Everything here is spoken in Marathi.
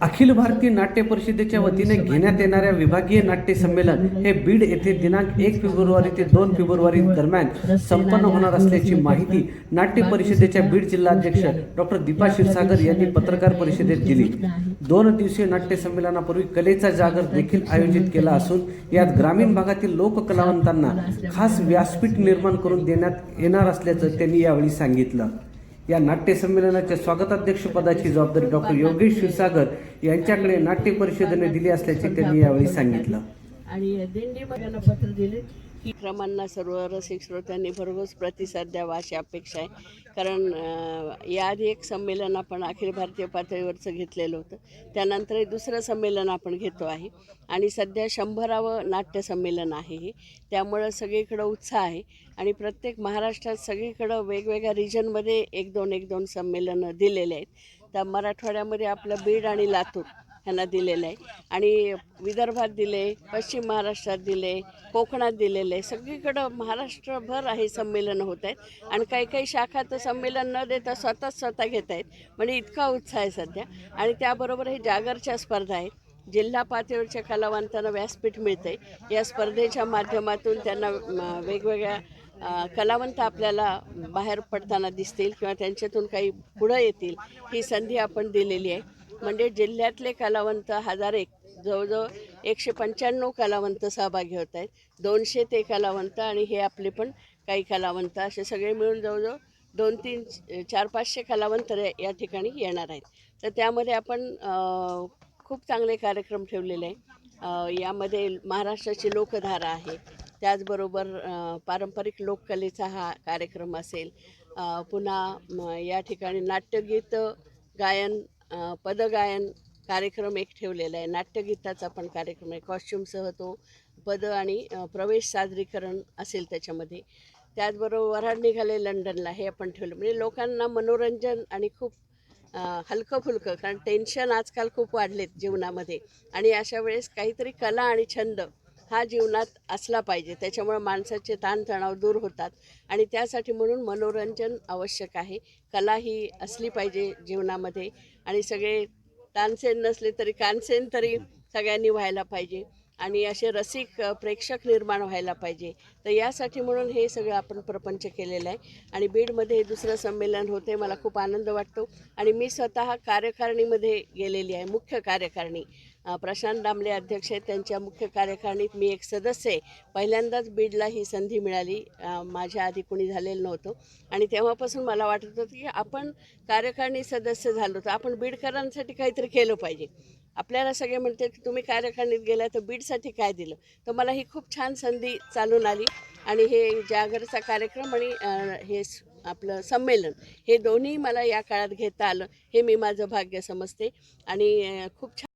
अखिल भारतीय नाट्य परिषदेच्या वतीने घेण्यात येणाऱ्या विभागीय नाट्य संमेलन हे बीड येथे दिनांक एक फेब्रुवारी ते दोन फेब्रुवारी दरम्यान संपन्न होणार असल्याची माहिती नाट्य परिषदेच्या बीड जिल्हाध्यक्ष डॉक्टर दीपा क्षीरसागर यांनी पत्रकार परिषदेत दिली. दोन दिवसीय नाट्य संमेलनापूर्वी कलेचा जागर देखील आयोजित केला असून यात ग्रामीण भागातील लोककलावंतांना खास व्यासपीठ निर्माण करून देण्यात येणार असल्याचं त्यांनी यावेळी सांगितलं. या नाट्य संमेलनाच्या स्वागताध्यक्षपदाची जबाबदारी डॉक्टर योगेश क्षीरसागर यांच्याकडे नाट्य परिषदेने दिली असल्याचे त्यांनी यावेळी सांगितलं. आणि दिंडी पत्र दिले. ही क्रमांना सर्व रसिक श्रोत्यांनी भरघोस प्रतिसाद द्यावा अशी अपेक्षा आहे. कारण याआधी एक संमेलन आपण अखिल भारतीय पातळीवरचं घेतलेलं होतं. त्यानंतरही दुसरं संमेलन आपण घेतो आहे. आणि सध्या शंभरावं नाट्य संमेलन आहे हे. त्यामुळं सगळीकडं उत्साह आहे. आणि प्रत्येक महाराष्ट्रात सगळीकडं वेगवेगळ्या रिजनमध्ये एक दोन एक दोन संमेलनं दिलेले आहेत. त्या मराठवाड्यामध्ये आपलं बीड आणि लातूर ह्यांना दिलेलं आहे. आणि विदर्भात दिले पश्चिम महाराष्ट्रात दिले कोकणात दिलेलं आहे सगळीकडं महाराष्ट्रभर हे संमेलनं होत आहेत. आणि काही काही शाखा तर संमेलन न देता स्वतःच स्वतः घेत आहेत. म्हणजे इतका उत्साह आहे सध्या. आणि त्याबरोबर हे जागरच्या स्पर्धा आहेत. जिल्हा पातळीवरच्या कलावंतांना व्यासपीठ मिळते या स्पर्धेच्या माध्यमातून त्यांना वेगवेगळ्या कलावंत आपल्याला बाहेर पडताना दिसतील किंवा त्यांच्यातून काही पुढं येतील ही संधी आपण दिलेली आहे. म्हणजे जिल्ह्यातले कलावंत हजार एक जवळजवळ एकशे पंच्याण्णव कलावंत सहभागी होत आहेत. दोनशे ते कलावंत आणि हे आपले पण काही कलावंत असे सगळे मिळून जवळजवळ दोन तीन चार पाचशे कलावंत या ठिकाणी येणार आहेत. तर त्यामध्ये आपण खूप चांगले कार्यक्रम ठेवलेले आहे यामध्ये महाराष्ट्राची लोकधारा आहे. त्याचबरोबर पारंपरिक लोककलेचा हा कार्यक्रम असेल. पुन्हा या ठिकाणी नाट्यगीत गायन पदगायन कार्यक्रम एक ठेवलेला आहे. नाट्यगीताचा पण कार्यक्रम आहे. कॉस्च्युमसह तो पद आणि प्रवेश सादरीकरण असेल त्याच्यामध्ये. त्याचबरोबर वऱ्हाड निघाले लंडनला हे आपण ठेवलं. म्हणजे लोकांना मनोरंजन आणि खूप हलकंफुलकं हलकं फुलकं कारण टेन्शन आजकाल खूप वाढलेत जीवनामध्ये. आणि अशा वेळेस काहीतरी कला आणि छंद हा जीवनात असला पाहिजे. त्याच्यामुळे माणसाचे ताणतणाव दूर होतात. आणि त्यासाठी म्हणून मनोरंजन आवश्यक आहे. कला ही असली पाहिजे जीवनामध्ये. आणि सगळे तानसेन नसले तरी कानसेन तरी सगळ्यांनी व्हायला पाहिजे. आणि असे रसिक प्रेक्षक निर्माण व्हायला पाहिजे. तर यासाठी म्हणून हे सगळं आपण प्रपंच केलेलं आहे. आणि बीडमध्ये हे दुसरं संमेलन होते मला खूप आनंद वाटतो. आणि मी स्वतः कार्यकारिणीमध्ये गेलेली आहे मुख्य कार्यकारिणी. प्रशांत दामले अध्यक्ष आहेत. त्यांच्या मुख्य कार्यकारिणीत मी एक सदस्य आहे. पहिल्यांदाच बीडला ही संधी मिळाली. माझ्या आधी कुणी झालेलं नव्हतं. आणि तेव्हापासून मला वाटत होतं की आपण कार्यकारिणी सदस्य झालो तर आपण बीडकरांसाठी काहीतरी केलं पाहिजे. आपल्याला सगळे म्हणतात की तुम्ही कार्यकारिणीत गेला तर बीडसाठी काय दिलं? तर मला ही खूप छान संधी चालून आली. आणि हे जागरचा कार्यक्रम आणि हे आपलं संमेलन हे दोन्ही मला या काळात घेता आलं. हे मी माझं भाग्य समजते. आणि खूप छान